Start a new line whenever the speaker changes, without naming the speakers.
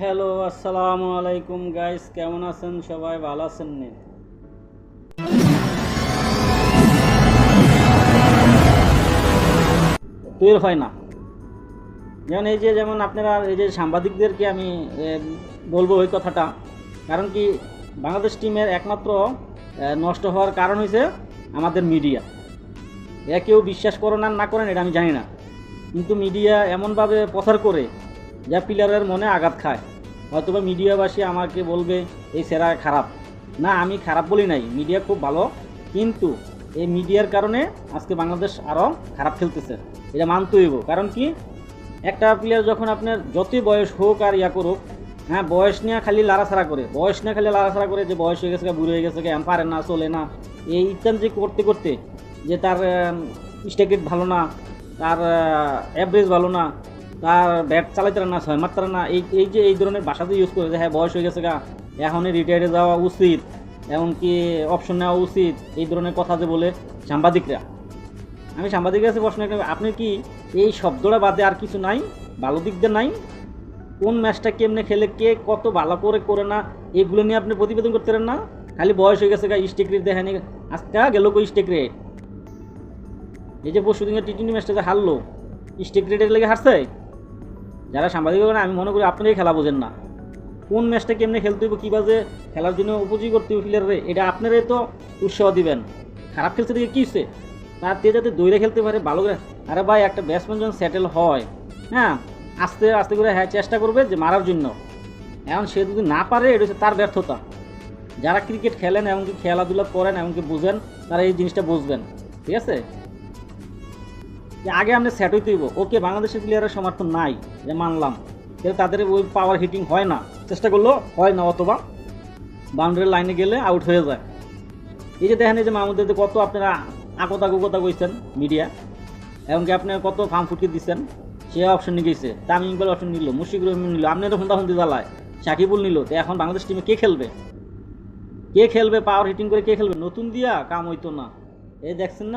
Hello, আসসালামু আলাইকুম guys, কেমন আছেন সবাই? ভালো আছেন নি? তৈরি হয় না। যেমন এই যে, যেমন আপনারা, এই যে সাংবাদিকদেরকে আমি বলব ওই কথাটা। কারণ কি, বাংলাদেশ টিমের একমাত্র নষ্ট হওয়ার কারণ হয়েছে আমাদের মিডিয়া। এরা কেউ বিশ্বাস করেন আর না করেন, এটা আমি জানি না। কিন্তু মিডিয়া এমনভাবে প্রচার করে যা প্লেয়ারের মনে আঘাত খায়। হয়তোবা মিডিয়াবাসী আমাকে বলবে, এই সেরা খারাপ। না, আমি খারাপ বলি নাই, মিডিয়া খুব ভালো। কিন্তু এই মিডিয়ার কারণে আজকে বাংলাদেশ আরও খারাপ খেলতেছে। এটা মানতে হইব। কারণ কি? একটা প্লেয়ার যখন আপনার যতই বয়স হোক আর ইয়া করুক হ্যাঁ বয়স নিয়ে খালি লাড়াছাড়া করে, বয়স নিয়ে খালি লাড়াছাড়া করে যে বয়স হয়ে গেছে বুড়ো হয়ে গেছে এম পারে না, চলে না, এই ইত্যাদি যে করতে করতে যে তার স্টেকেট ভালো না, তার অ্যাভারেজ ভালো না তার ব্যাট চালাইতে না, ছয় মারতে না। এই এই যে এই ধরনের ভাষাতে ইউজ করে হ্যাঁ বয়স হয়ে গেছে গা। এখনই রিটায়ারে যাওয়া উচিত, এমনকি অপশন নেওয়া উচিত, এই ধরনের কথা যে বলে সাংবাদিকরা। আমি সাংবাদিকের কাছে প্রশ্ন আপনি কি এই শব্দটা বাদে আর কিছু নাই? ভালো দিক দিয়ে নাই? কোন ম্যাচটা কেমনে খেলে, কে কত ভালো করে করে না, এগুলো নিয়ে আপনি প্রতিবেদন করতে পারেন না? খালি বয়স হয়ে গেছে গা স্টেক রেট দেখেনি। আজকে গেল কই স্টেক রেট এই যে পরশু দিনের টি টোয়েন্টি ম্যাচটা যে হারলো স্টেক রেটের লেগে হারছে? যারা সাংবাদিক না, আমি মনে করি আপনারাই খেলা বোঝেন না। কোন ম্যাচটা কেমনে খেলতে হইব, কী বাজে, খেলার জন্য উপযোগী করতে হবে প্লেয়ারে এটা আপনারাই তো উৎসাহ দিবেন। খারাপ খেলতে দিকে কী হচ্ছে তার তে যাতে দৌড়ে খেলতে পারে, ভালো করে। আরে ভাই, একটা ব্যাটসম্যান যখন সেটেল হয় হ্যাঁ আস্তে আস্তে করে হ্যাঁ চেষ্টা করবে যে মারার জন্য। এখন সে যদি না পারে, এটা হচ্ছে তার ব্যর্থতা। যারা ক্রিকেট খেলেন, এমনকি খেলাধুলা করেন, এমনকি বুঝেন, তারা এই জিনিসটা বুঝবেন। ঠিক আছে? যে আগে আমরা সেট হইতে হইব। ওকে বাংলাদেশের প্লেয়ারের সমর্থন নাই, যে মানলাম। কিন্তু তাদের ওই পাওয়ার হিটিং হয় না। চেষ্টা করলেও হয় না, অথবা বাউন্ডারি লাইনে গেলে আউট হয়ে যায়। এই যে দেখেন, এই যে মাহমুদের কত আপনারা আকত কথা কইছেন মিডিয়া এমনকি আপনি কত ফার্ম ফুটকে দিচ্ছেন সে অপশন নিয়ে গেছে। তামিম ইকবাল অপশন নিল মুশিকুর রহমান নিল আপনার হুন্দা হুন্দি জ্বালায়। সাকিবুল নিল, তো এখন বাংলাদেশ টিমে কে খেলবে? কে খেলবে? পাওয়ার হিটিং করে কে খেলবে? নতুন দিয়া কাম হইতো না। এই দেখছেন না?